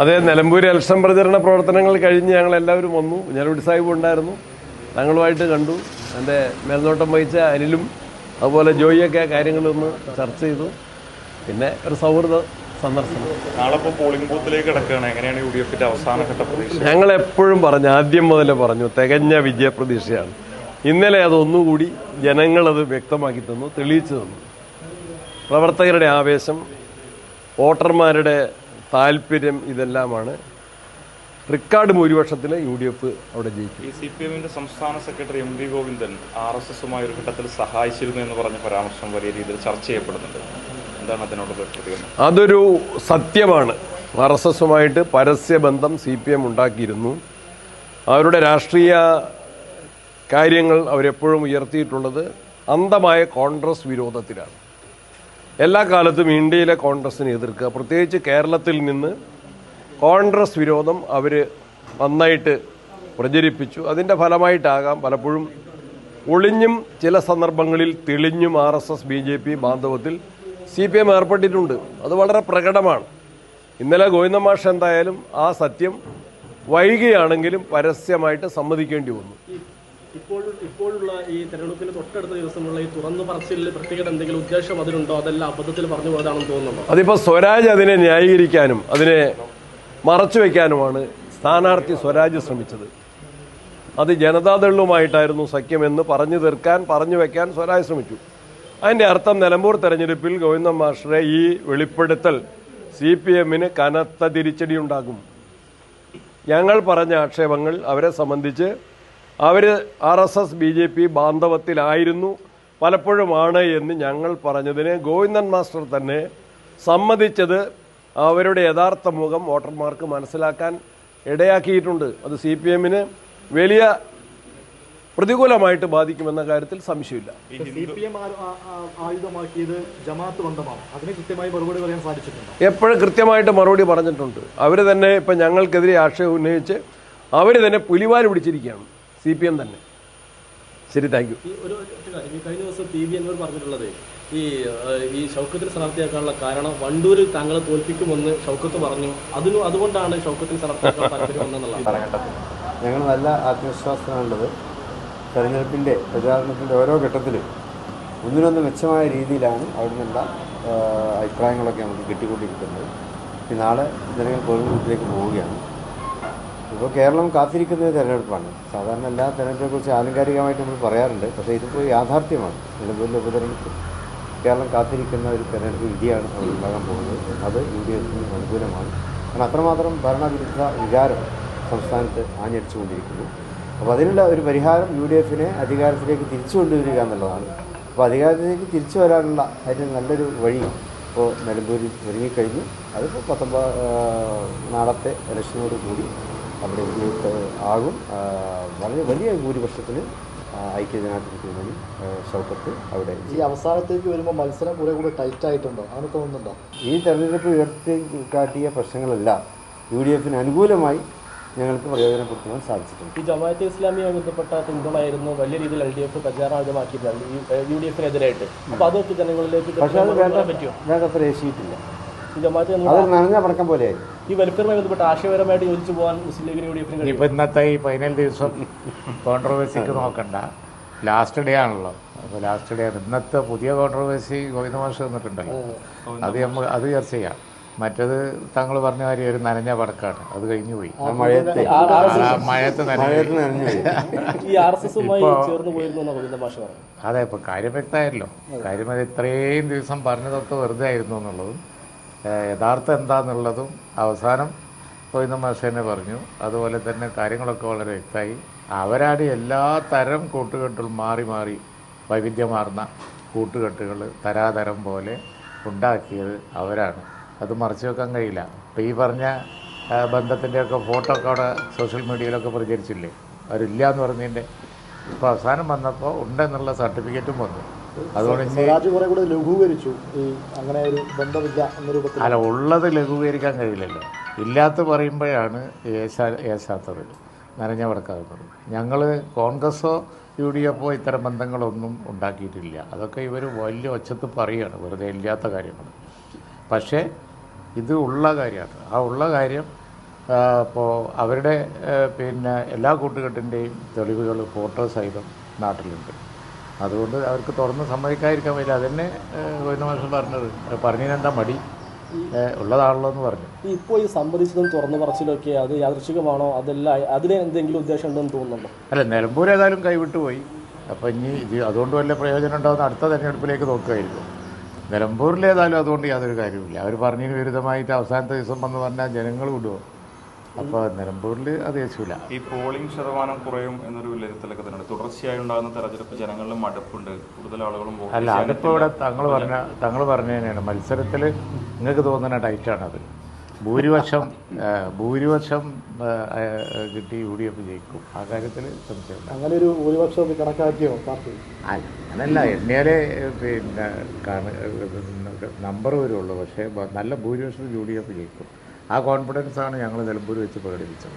അതെ നിലമ്പൂർ ഇലക്ഷൻ പ്രചരണ പ്രവർത്തനങ്ങൾ കഴിഞ്ഞ് ഞങ്ങൾ എല്ലാവരും വന്നു കുഞ്ഞാലുടി സാഹിബ് ഉണ്ടായിരുന്നു. ഞങ്ങളുമായിട്ട് കണ്ടു. എന്റെ മേൽനോട്ടം വഹിച്ച അനിലും അതുപോലെ ജോയിയൊക്കെ കാര്യങ്ങളൊന്ന് ചർച്ച ചെയ്തു. പിന്നെ ഒരു സൗഹൃദ സന്ദർശനം. നാളെ പോളിംഗ് ബൂത്തിലേക്ക് കിടക്കുകയാണ്. എങ്ങനെയാണ് യു ഡി എഫിന്റെ അവസാനഘട്ട പ്രതീക്ഷ? ഞങ്ങൾ എപ്പോഴും പറഞ്ഞു ആദ്യം മുതലേ പറഞ്ഞു തികഞ്ഞ വിജയപ്രതീക്ഷയാണ്. ഇന്നലെ അതൊന്നുകൂടി ജനങ്ങളത് വ്യക്തമാക്കി തന്നു തെളിയിച്ചു തന്നു. പ്രവർത്തകരുടെ ആവേശം വോട്ടർമാരുടെ താല്പര്യം ഇതെല്ലാമാണ്. റിക്കാർഡ് ഭൂരിപക്ഷത്തിൽ യു ഡി എഫ് അവിടെ ജയിച്ചു ഈ സി പി എമ്മിന്റെ സംസ്ഥാന secretary M V Govindan R S എസുമായി ഒരു ഘട്ടത്തിൽ സഹായിച്ചിരുന്നു എന്ന് പറഞ്ഞ പരാമർശം വലിയ രീതിയിൽ ചർച്ച ചെയ്യപ്പെടുന്നുണ്ട്. എന്താണ് അതിനോടുള്ള പ്രതികരണം? അതൊരു സത്യമാണ്. ആർ എസ് എസുമായിട്ട് പരസ്യബന്ധം സി പി എം ഉണ്ടാക്കിയിരുന്നു. അവരുടെ രാഷ്ട്രീയ കാര്യങ്ങൾ അവരെപ്പോഴും ഉയർത്തിയിട്ടുള്ളത് അന്ധമായ കോൺഗ്രസ് വിരോധത്തിലാണ്. എല്ലാ കാലത്തും ഇന്ത്യയിലെ കോൺഗ്രസിനെ എതിർക്കുക. പ്രത്യേകിച്ച് കേരളത്തിൽ നിന്ന് കോൺഗ്രസ് വിരോധം അവർ നന്നായിട്ട് പ്രചരിപ്പിച്ചു. അതിന്റെ ഫലമായിട്ടാകാം പലപ്പോഴും ഒളിഞ്ഞും ചില സന്ദർഭങ്ങളിൽ തെളിഞ്ഞും R S S B J P ബാന്ധവത്തിൽ C P M ഏർപ്പെട്ടിട്ടുണ്ട്. അത് വളരെ പ്രകടമാണ്. ഇന്നലെ ഗോവിന്ദ മാഷ് എന്തായാലും ആ സത്യം വൈകിയാണെങ്കിലും പരസ്യമായിട്ട് സമ്മതിക്കേണ്ടി വന്നു. ഇപ്പോൾ ഇപ്പോഴുള്ള ഈ തെരഞ്ഞെടുപ്പിന് തൊട്ടടുത്ത ദിവസമുള്ള ഈ തുറന്നു പറച്ചിലിൽ പ്രത്യേകത എന്തെങ്കിലും ഉദ്ദേശം അതിലുണ്ടോ? അതല്ല അബദ്ധത്തിൽ പറഞ്ഞു പോയതാണെന്ന് തോന്നുന്നുണ്ടോ? അതിപ്പോൾ സ്വരാജ് അതിനെ ന്യായീകരിക്കാനും അതിനെ മറച്ചു വയ്ക്കാനുമാണ് സ്ഥാനാർത്ഥി സ്വരാജ് ശ്രമിച്ചത്. അത് ജനതാദളുമായിട്ടായിരുന്നു സഖ്യമെന്ന് പറഞ്ഞു തീർക്കാൻ പറഞ്ഞു വെക്കാൻ സ്വരാജ് ശ്രമിച്ചു. അതിന്റെ അർത്ഥം നിലമ്പൂർ തെരഞ്ഞെടുപ്പിൽ ഗോവിന്ദൻ മാസ്റ്ററെ ഈ വെളിപ്പെടുത്തൽ സി പി എമ്മിന് കനത്ത തിരിച്ചടി ഉണ്ടാകും ഞങ്ങൾ പറഞ്ഞ ആക്ഷേപങ്ങൾ അവരെ സംബന്ധിച്ച് അവർ R S S B J P ബാന്ധവത്തിലായിരുന്നു. പലപ്പോഴുമാണ് എന്ന് ഞങ്ങൾ പറഞ്ഞതിന് ഗോവിന്ദൻ മാസ്റ്റർ തന്നെ സമ്മതിച്ചത് അവരുടെ യഥാർത്ഥ മുഖം വോട്ടർമാർക്ക് മനസ്സിലാക്കാൻ ഇടയാക്കിയിട്ടുണ്ട്. അത് സി പി എമ്മിന് വലിയ പ്രതികൂലമായിട്ട് ബാധിക്കുമെന്ന കാര്യത്തിൽ സംശയമില്ല. സി പി ആയുധമാക്കിയത് ജമാഅത്ത് ബന്ധമാണ്. അതിന് കൃത്യമായി മറുപടി പറയാൻ സാധിച്ചിട്ടുണ്ട്? എപ്പോഴും കൃത്യമായിട്ട് മറുപടി പറഞ്ഞിട്ടുണ്ട്. അവർ തന്നെ ഇപ്പം ഞങ്ങൾക്കെതിരെ ആക്ഷേപം ഉന്നയിച്ച് അവർ തന്നെ പുലിവാൽ പിടിച്ചിരിക്കുകയാണ്. സി പി എം തന്നെ. ശരി താങ്ക് യു ഒരു കാര്യം. കഴിഞ്ഞ ദിവസം പി വി എന്നോട് പറഞ്ഞിട്ടുള്ളത് ഈ ഈ ഷൗക്കത്തിന് സ്ഥാനാർത്ഥിയാക്കാനുള്ള കാരണം വണ്ടൂരിൽ താങ്കളെ തോൽപ്പിക്കുമെന്ന് ഷൗക്കത്ത് പറഞ്ഞു. അതിന് അതുകൊണ്ടാണ് ഷൗക്കത്തിന് സ്ഥാനാർത്ഥിയാക്കാൻ ഞങ്ങൾ നല്ല ആത്മവിശ്വാസത്തിലാണുള്ളത് തെരഞ്ഞെടുപ്പിന്റെ പ്രചാരണത്തിന്റെ ഓരോ ഘട്ടത്തിലും ഒന്നിനൊന്ന് മെച്ചമായ രീതിയിലാണ് അവിടെ നിന്നുള്ള അഭിപ്രായങ്ങളൊക്കെ നമുക്ക് കിട്ടിക്കൊണ്ടിരിക്കുന്നത്. നാളെ ജനങ്ങൾ പൊതുബൂത്തിലേക്ക് പോവുകയാണ്. ഇപ്പോൾ കേരളം കാത്തിരിക്കുന്ന തെരഞ്ഞെടുപ്പാണ്. സാധാരണ എല്ലാ തെരഞ്ഞെടുപ്പിനെക്കുറിച്ച് ആലങ്കാരികമായിട്ട് നമ്മൾ പറയാറുണ്ട്. പക്ഷേ ഇതിപ്പോൾ യാഥാർത്ഥ്യമാണ്. നിലവിലെ ഉപതെരഞ്ഞെടുപ്പ്. കേരളം കാത്തിരിക്കുന്ന ഒരു തെരഞ്ഞെടുപ്പ് വിധിയാണ് അവിടെ ഉണ്ടാകാൻ പോകുന്നത്. അത് യു ഡി എഫിന് അനുകൂലമാണ്. കാരണം അത്രമാത്രം ഭരണവിരുദ്ധ വികാരം സംസ്ഥാനത്ത് ആഞ്ഞടിച്ചുകൊണ്ടിരിക്കുന്നു. അപ്പോൾ അതിനുള്ള ഒരു പരിഹാരം യു ഡി എഫിനെ അധികാരത്തിലേക്ക് തിരിച്ചു കൊണ്ടുവരിക എന്നുള്ളതാണ്. അപ്പോൾ അധികാരത്തിലേക്ക് തിരിച്ചു വരാനുള്ള അതിന് നല്ലൊരു വഴി ഇപ്പോൾ നിലമ്പൂരിൽ ഒരുങ്ങിക്കഴിഞ്ഞു. അതിപ്പോൾ പത്തൊമ്പത് നാളത്തെ ഇലക്ഷനോട് കൂടി അവിടെ വിജയിത്ത് ആകും. വളരെ വലിയ ഭൂരിപക്ഷത്തിന് ആ, ഐക്യജനാധിപത്യ മുന്നണി ഷൗക്കത്ത് അവിടെ ഈ അവസാനത്തേക്ക് വരുമ്പോൾ മത്സരം കുറെ കൂടെ ടൈറ്റ് ആയിട്ടുണ്ടോ? അങ്ങനെ തോന്നുന്നുണ്ടോ? ഈ തെരഞ്ഞെടുപ്പ് ഉയർത്തി കാട്ടിയ പ്രശ്നങ്ങളെല്ലാം. യു ഡി എഫിന് അനുകൂലമായി ഞങ്ങൾക്ക് പ്രയോജനപ്പെടുത്തുവാൻ സാധിച്ചിട്ടുണ്ട്. ഈ ജമാഅത്തെ ഇസ്ലാമിയുമായി ബന്ധപ്പെട്ട പിന്തുണയായിരുന്നു വലിയ രീതിയിൽ എൽ ഡി എഫ് പ്രചാരണമാക്കിയിട്ടുണ്ട് ഈ യു ഡി എഫിനെതിരായിട്ട് അപ്പൊ അതൊക്കെ ജനങ്ങളിലേക്ക് പക്ഷേ അത് വേണ്ട പറ്റുമോ? വേണ്ടത്ര രക്ഷിയിട്ടില്ല ഈ ജമാഅത്തെ അത് നനഞ്ഞ പടക്കം പോലെയായി. ഈ വെൽഫെയറുമായി ബന്ധപ്പെട്ട് ആശയപരമായിട്ട് യോജിച്ചു പോകാൻ മുസ്ലിം ലീഗിന് യു ഡി എഫിന് ഇപ്പം ഇന്നത്തെ ഈ ഫൈനൽ ദിവസം കോൺട്രവേഴ്സിക്ക് നോക്കണ്ട. ലാസ്റ്റ് ഡേ ആണല്ലോ. അപ്പോൾ ലാസ്റ്റ് ഡേ ആണ്. ഇന്നത്തെ പുതിയ കോൺട്രവേഴ്സി ഗോവിന്ദമാഷ് വന്നിട്ടുണ്ടല്ലോ അത് നമ്മൾ അത് ചർച്ച ചെയ്യാം. മറ്റത് താങ്കൾ പറഞ്ഞ കാര്യം ഒരു നനഞ്ഞ പടക്കാണ്. അത് കഴിഞ്ഞു പോയി. മഴയത്തെ. മഴയത്ത് അതെ ഇപ്പൊ കാര്യം വ്യക്തമായല്ലോ. കാര്യം അത് ഇത്രയും ദിവസം പറഞ്ഞതൊക്കെ വെറുതെ ആയിരുന്നു എന്നുള്ളതും യഥാർത്ഥം എന്താണെന്നുള്ളതും അവസാനം പോയി മാഷ് തന്നെ പറഞ്ഞു. അതുപോലെ തന്നെ കാര്യങ്ങളൊക്കെ വളരെ വ്യക്തമായി. അവരാണ് എല്ലാ തരം കൂട്ടുകെട്ടുകൾ മാറി മാറി വൈവിധ്യമാർന്ന കൂട്ടുകെട്ടുകൾ തരാതരം പോലെ ഉണ്ടാക്കിയത് അവരാണ്. അത് മറച്ചു വെക്കാൻ കഴിയില്ല. ഇപ്പോൾ ഈ പറഞ്ഞ ബന്ധത്തിന്റെയൊക്കെ ഫോട്ടോ ഒക്കെ അവിടെ സോഷ്യൽ മീഡിയയിലൊക്കെ പ്രചരിച്ചില്ലേ? അവരില്ല എന്ന് പറഞ്ഞതിന്റെ ഇപ്പോൾ അവസാനം വന്നപ്പോൾ ഉണ്ടെന്നുള്ള സർട്ടിഫിക്കറ്റും വന്നു. അതുകൊണ്ട് ഇനി സ്വരാജ് കുറെ കൂടെ ലഘൂകരിച്ചു. ഈ അങ്ങനെ ഒരു ബന്ധമില്ല എന്ന രൂപത്തിൽ അല്ല ഉള്ളത് ലഘൂകരിക്കാൻ കഴിയില്ലല്ലോ. ഇല്ലാത്ത പറയുമ്പോഴാണ് ഏശാ ഏശാത്തത് നനഞ്ഞ വടക്കാകുന്നത് ഞങ്ങൾ കോൺഗ്രസ്സോ യു ഡി എഫോ ഇത്തരം ബന്ധങ്ങളൊന്നും ഉണ്ടാക്കിയിട്ടില്ല. അതൊക്കെ ഇവർ വലിയ ഒച്ചത്ത് പറയുകയാണ് വെറുതെ ഇല്ലാത്ത കാര്യങ്ങൾ പക്ഷേ ഇത് ഉള്ള കാര്യമാണ്. ആ ഉള്ള കാര്യം ഇപ്പോൾ അവരുടെ പിന്നെ എല്ലാ കൂട്ടുകെട്ടിന്റെയും തെളിവുകൾ ഫോട്ടോ സഹിതം നാട്ടിലുണ്ട്. അതുകൊണ്ട് അവർക്ക് തുറന്ന് സമ്മതിക്കാതിരിക്കാൻ പറ്റില്ല അതന്നെ ഗോവിന്ദ മാഷം പറഞ്ഞത്. പറഞ്ഞതിനെന്താ മടി? ഉള്ളതാണല്ലോ എന്ന് പറഞ്ഞു. ഇപ്പോൾ ഈ സമ്മതിച്ചതും തുറന്നു പറച്ചിലൊക്കെ അത് യാദൃശികമാണോ അതല്ല അതിന് എന്തെങ്കിലും ഉദ്ദേശം ഉണ്ടെന്ന് തോന്നുന്നുണ്ടോ? അല്ല നിലമ്പൂർ ഏതായാലും കൈവിട്ട് പോയി. അപ്പോൾ ഇനി ഇത് അതുകൊണ്ട് വല്ല പ്രയോജനം ഉണ്ടാകുന്ന അടുത്ത തെരഞ്ഞെടുപ്പിലേക്ക് നോക്കുകയായിരിക്കും നിലമ്പൂരിലേതായാലും അതുകൊണ്ട് യാതൊരു കാര്യമില്ല അവർ പറഞ്ഞതിന് വിരുദ്ധമായിട്ട് അവസാനത്തെ ദിവസം വന്ന് പറഞ്ഞാൽ ജനങ്ങൾ വിടുമോ അപ്പോൾ നിലമ്പൂരിൽ അത് യേശൂല ഈ പോളിംഗ് ശതമാനം കുറയും എന്നൊരു വിലയിരുത്തലൊക്കെ തന്നെ തുടർച്ചയായി ഉണ്ടാകുന്ന തെരഞ്ഞെടുപ്പ് ജനങ്ങളിൽ മടുപ്പുണ്ട്. കൂടുതൽ ആളുകളും വോട്ട് അല്ല അതിപ്പോൾ ഇവിടെ തങ്ങൾ പറഞ്ഞ തങ്ങൾ പറഞ്ഞതിനാണ് മത്സരത്തിൽ നിങ്ങൾക്ക് തോന്നുന്ന ടൈറ്റാണത് ഭൂരിപക്ഷം ഭൂരിപക്ഷം കിട്ടി യു ഡി എഫ് ജയിക്കും. ആ കാര്യത്തിൽ സംശയമില്ല. അങ്ങനെ ഒരു ഭൂരിപക്ഷം കണക്കാക്കിയോ പാർട്ടി? അല്ല അങ്ങനല്ല. എണ്ണിയാലേ പിന്നെ നമ്പർ വരുള്ളൂ. പക്ഷേ നല്ല ഭൂരിപക്ഷം യു ഡി എഫ് ജയിക്കും. ആ കോൺഫിഡൻസാണ് ഞങ്ങൾ നിലമ്പൂർ വെച്ച് പ്രകടിപ്പിച്ചത്.